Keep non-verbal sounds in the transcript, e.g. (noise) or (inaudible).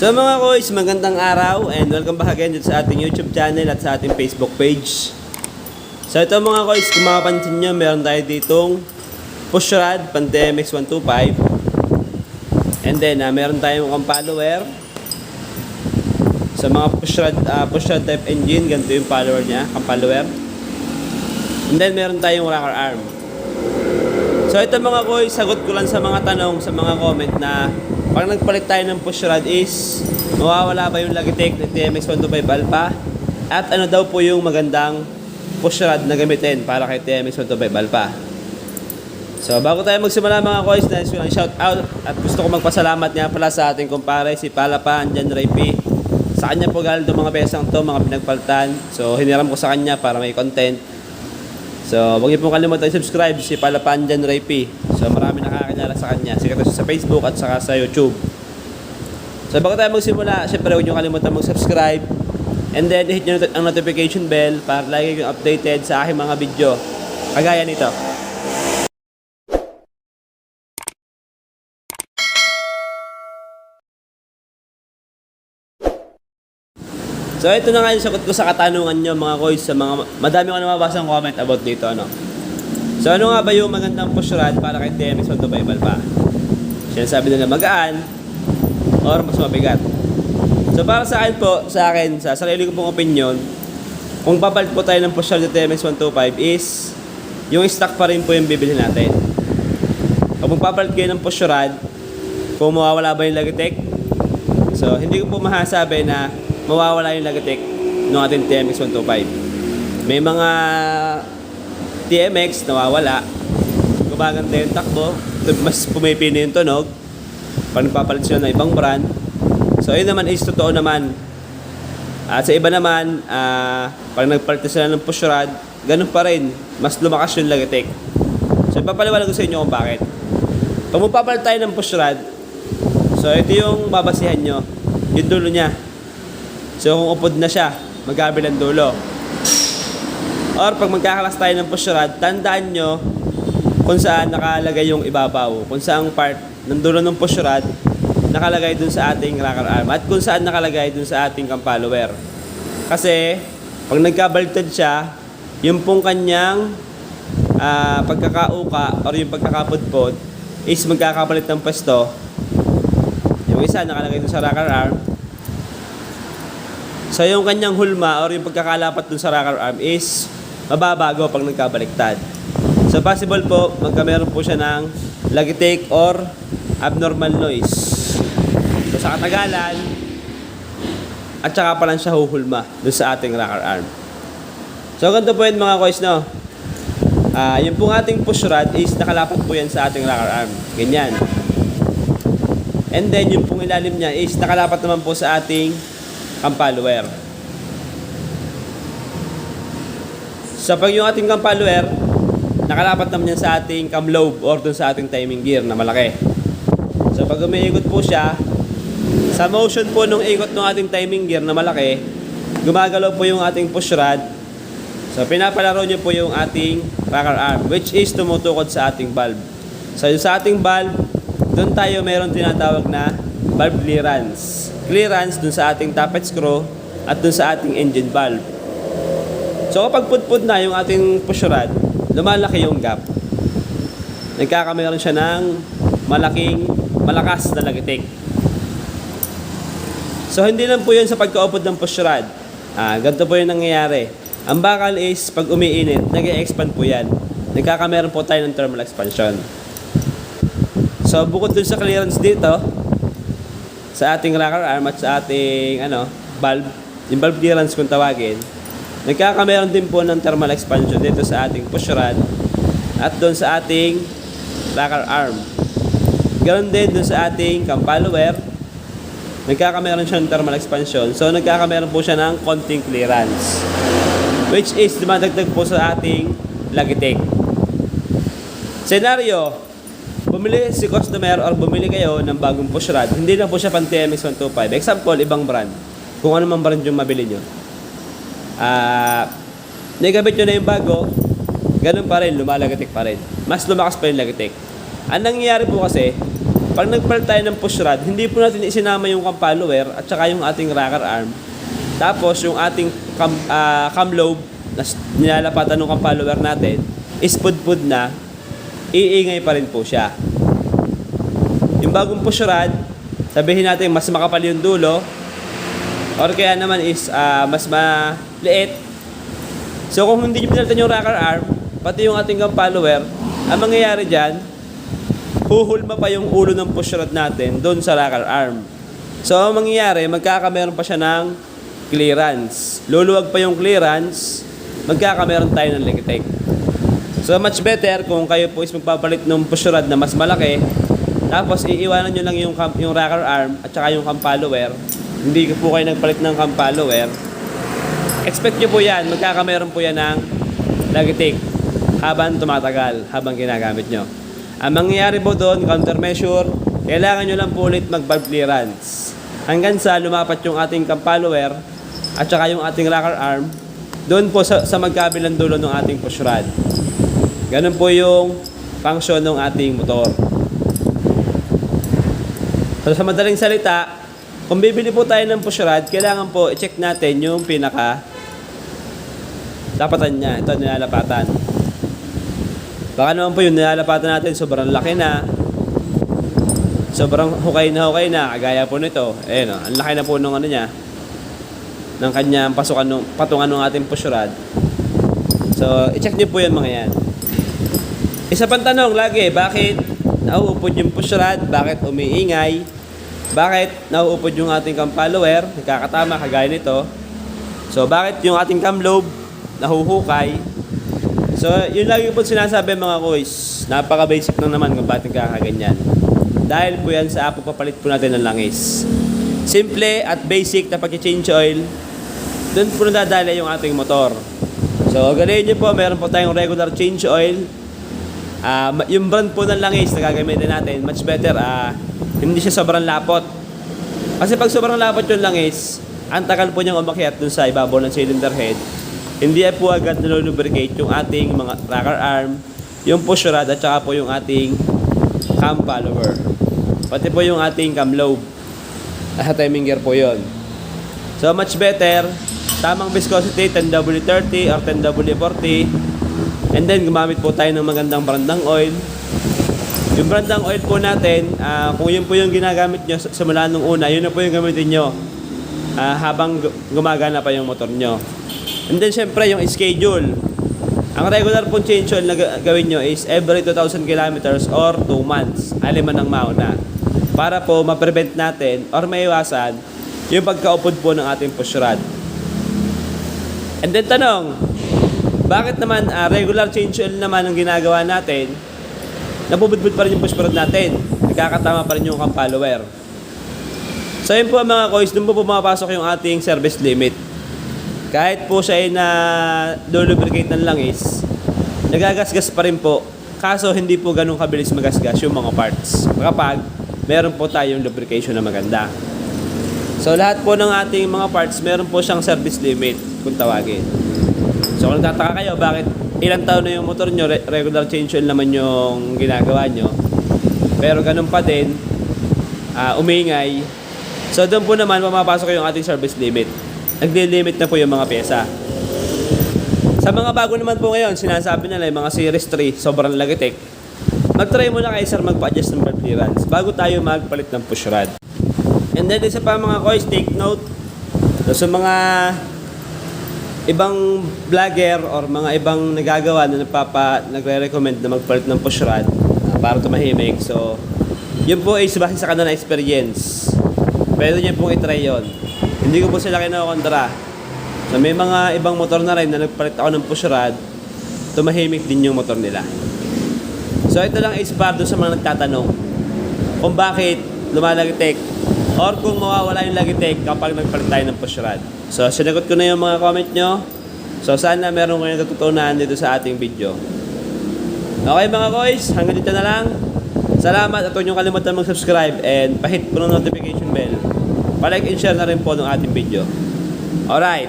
So mga koys, magandang araw and welcome back again sa ating YouTube channel at sa ating Facebook page. So ito mga koys, kung makapansin nyo, meron tayo ditong Pushrad Pantemex 125 and then uh, meron tayong ang follower sa mga Pushrad, uh, Pushrad type engine, ganito yung follower niya, ang follower. And then meron tayong rocker arm. So ito mga koy, sagot ko lang sa mga tanong, sa mga comment na pag nagpalit tayo ng push rod is mawawala ba yung Logitech ng TMX 125 Alpha? At ano daw po yung magandang push rod na gamitin para kay TMX 125 Alpha? So bago tayo magsimula mga koys, nais ko lang shout out at gusto ko magpasalamat nga pala sa ating kumpare si Palapa Andyan Ray P. Sa kanya po itong mga pesang to, mga pinagpalitan. So hiniram ko sa kanya para may content. So, huwag niyo pong kalimutan i-subscribe si Palapanjan Ray P. So, marami nakakilala sa kanya. Sikat siya sa Facebook at saka sa YouTube. So, bago tayo magsimula, syempre huwag niyo kalimutan mag-subscribe. And then, hit niyo ang notification bell para lagi kayong updated sa aking mga video. Kagaya nito. So ito na nga yung sagot ko sa katanungan nyo mga koys sa mga madami ko nababasang comment about dito ano. So ano nga ba yung magandang rod para kay TMX 125 pa? Sinasabi nila magaan or mas mabigat. So para sa akin po, sa akin, sa sarili ko pong opinion, kung papalit po tayo ng rod ng TMX 125 is yung stock pa rin po yung bibili natin. Kung papalit kayo ng rod, kung mawawala ba yung Logitech, So, hindi ko po masasabi na mawawala yung Logitech ng ating TMX 125. May mga TMX nawawala. Gumaganda yung takbo. (laughs) Mas pumipino yung tunog. Pag nagpapalit sila ng ibang brand. So, yun naman is totoo naman. At sa iba naman, ah, pag nagpalit sila ng push rod, ganun pa rin. Mas lumakas yung Logitech. So, ipapaliwanag ko sa inyo kung bakit. Kung magpapalit tayo ng push rod, So, ito yung babasihan nyo. Yung dulo niya. So, kung upod na siya, magkabilang dulo. Or, pag magkakalas tayo ng push rod, tandaan nyo kung saan nakalagay yung ibabaw. Kung saan part ng dulo ng push rod, nakalagay dun sa ating rocker arm. At kung saan nakalagay dun sa ating cam follower. Kasi, pag nagkabaliktad siya, yung pong kanyang ah, pagkakauka or yung pagkakapudpod is magkakapalit ng pwesto yung isa nakalagay dun sa rocker arm. So yung kanyang hulma or yung pagkakalapat dun sa rocker arm is mababago pag nagkabaliktad. So possible po magkameron po siya ng Logitech or abnormal noise. So sa katagalan, at saka pa lang siya huhulma dun sa ating rocker arm. So ganito po yun mga kois no. Ah, yung pong ating push rod is nakalapat po yan sa ating rocker arm. Ganyan. And then, yung pong ilalim niya is nakalapat naman po sa ating cam follower. So, pag yung ating cam follower, nakalapat naman yan sa ating cam lobe or dun sa ating timing gear na malaki. So, pag umiikot po siya, sa motion po nung ikot ng ating timing gear na malaki, gumagalaw po yung ating push rod. So, pinapalaro niyo po yung ating rocker arm, which is tumutukod sa ating valve. So, sa ating valve, doon tayo meron tinatawag na valve clearance. Clearance dun sa ating tappet screw at dun sa ating engine valve. So kapag pudpud na yung ating push rod, lumalaki yung gap. Nagkakameron siya ng malaking, malakas na lagitik. So hindi lang po yun sa pagkaupod ng push rod. Ah, ganito po yung nangyayari. Ang bakal is pag umiinit, nag expand po yan. Nagkakameron po tayo ng thermal expansion. So, bukod dun sa clearance dito, sa ating rocker arm at sa ating ano, valve, yung valve clearance kung tawagin, nagkakameron din po ng thermal expansion dito sa ating push rod at doon sa ating rocker arm. Ganon din doon sa ating cam follower, nagkakameron siya ng thermal expansion. So, nagkakameron po siya ng konting clearance. Which is dumadagdag po sa ating Logitech. Scenario, bumili si customer or bumili kayo ng bagong push rod, hindi na po siya pang TMX 125. Example, ibang brand. Kung ano man brand yung mabili nyo. Ah, nagabit nyo na yung bago, ganun pa rin, lumalagatik pa rin. Mas lumakas pa yung Logitech. Ang nangyayari po kasi, pag nagpalit tayo ng push rod, hindi po natin isinama yung cam follower at saka yung ating rocker arm. Tapos yung ating cam, ah, cam lobe na nilalapatan ng cam follower natin is pudpud na, iingay pa rin po siya. Yung bagong push rod, sabihin natin mas makapal yung dulo, or kaya naman is ah, mas maliit. So kung hindi nyo pinalitan yung rocker arm, pati yung ating cam follower, ang mangyayari dyan, huhulma pa yung ulo ng push rod natin doon sa rocker arm. So, ang mangyayari, magkakameron pa siya ng clearance. Luluwag pa yung clearance, magkakameron tayo ng likitek. So, much better kung kayo po is magpapalit ng push rod na mas malaki, tapos iiwanan nyo lang yung, yung rocker arm at saka yung cam follower. Hindi po kayo nagpalit ng cam follower. Expect nyo po yan, magkakameron po yan ng lagitik habang tumatagal, habang ginagamit nyo. Ang mangyayari po doon, countermeasure, kailangan nyo lang po ulit mag-valve clearance. Hanggang sa lumapat yung ating cam follower at saka yung ating rocker arm, doon po sa, sa magkabilang dulo ng ating push rod. Ganun po yung function ng ating motor. So sa madaling salita, kung bibili po tayo ng push rod, kailangan po i-check natin yung pinaka lapatan niya. Ito nilalapatan. Baka naman po yung nilalapatan natin sobrang laki na. Sobrang hukay na hukay na. Kagaya po nito. Eh no, ang laki na po nung ano niya. Ng kanyang pasukan nung patungan ng ating push rod. So, i-check niyo po yan mga yan. Isa pang tanong lagi, bakit nauupod yung push rod? Bakit umiingay? Bakit nauupod yung ating cam follower? Nagkakatama, kagaya nito. So, bakit yung ating cam lobe nahuhukay? So, yun lagi po sinasabi mga koys. Napaka-basic lang naman kung bakit nagkakaganyan. Dahil po yan sa pagpapalit po natin ng langis. Simple at basic na pag-change oil, doon po nadadala yung ating motor. So, ganayin nyo po, meron po tayong regular change oil. Ma- yung brand po ng langis na gagamitin natin, much better, ah, hindi siya sobrang lapot. Kasi pag sobrang lapot yung langis, ang tagal po niyang umakyat dun sa ibabaw ng cylinder head. Hindi po agad nalulubricate yung ating mga rocker arm, yung push rod at saka po yung ating cam follower. Pati po yung ating cam lobe. Nasa timing gear po yon. So much better, tamang viscosity 10W30 or 10W40. And then gumamit po tayo ng magandang brandang oil. Yung brandang oil po natin, ah, kung yun po yung ginagamit nyo simula nung una, yun na po yung gamitin nyo ah, habang gu- gumagana pa yung motor nyo. And then syempre yung schedule. Ang regular oil na ga- gawin nyo is every 2,000 kilometers or 2 months. Aliman ng mauna. Para po ma-prevent natin or maiwasan yung pagkaupod po ng ating push rod. And then tanong, bakit naman ah, regular change oil naman ang ginagawa natin, nabubudbud pa rin yung push rod natin, nagkakatama pa rin yung cam follower. So yun po mga kois, doon po pumapasok yung ating service limit. Kahit po siya ay na lubricate ng langis, nagagasgas pa rin po. Kaso hindi po ganun kabilis magasgas yung mga parts. Kapag meron po tayong lubrication na maganda. So lahat po ng ating mga parts, meron po siyang service limit kung tawagin. So kung nagtataka kayo, bakit ilang taon na yung motor nyo, re- regular change oil naman yung ginagawa nyo. Pero ganun pa din, ah, umingay. So doon po naman pumapasok yung ating service limit. Nagle-limit na po yung mga pyesa. Sa mga bago naman po ngayon, sinasabi nila yung mga Series 3, sobrang lagitik. Mag-try muna kayo sir magpa-adjust ng valve clearance bago tayo magpalit ng push rod. And then isa pa mga kois, take note. So, sa mga ibang vlogger or mga ibang nagagawa na nagpapa, nagre-recommend na magpalit ng push rod ah, para tumahimik. So, yun po ay base sa kanilang experience. Pwede niyo pong itry yun. Hindi ko po sila kinakontra. So, may mga ibang motor na rin na nagpalit ako ng push rod, tumahimik din yung motor nila. So, ito lang is para sa mga nagtatanong kung bakit lumalagitek or kung mawawala yung lagitek kapag nagpalit tayo ng push rod. So, sinagot ko na yung mga comment nyo. So, sana meron kayo natutunan dito sa ating video. Okay mga boys, hanggang dito na lang. Salamat at huwag nyo kalimutan mag-subscribe and pahit po ng notification bell. Pa-like and share na rin po ng ating video. Alright,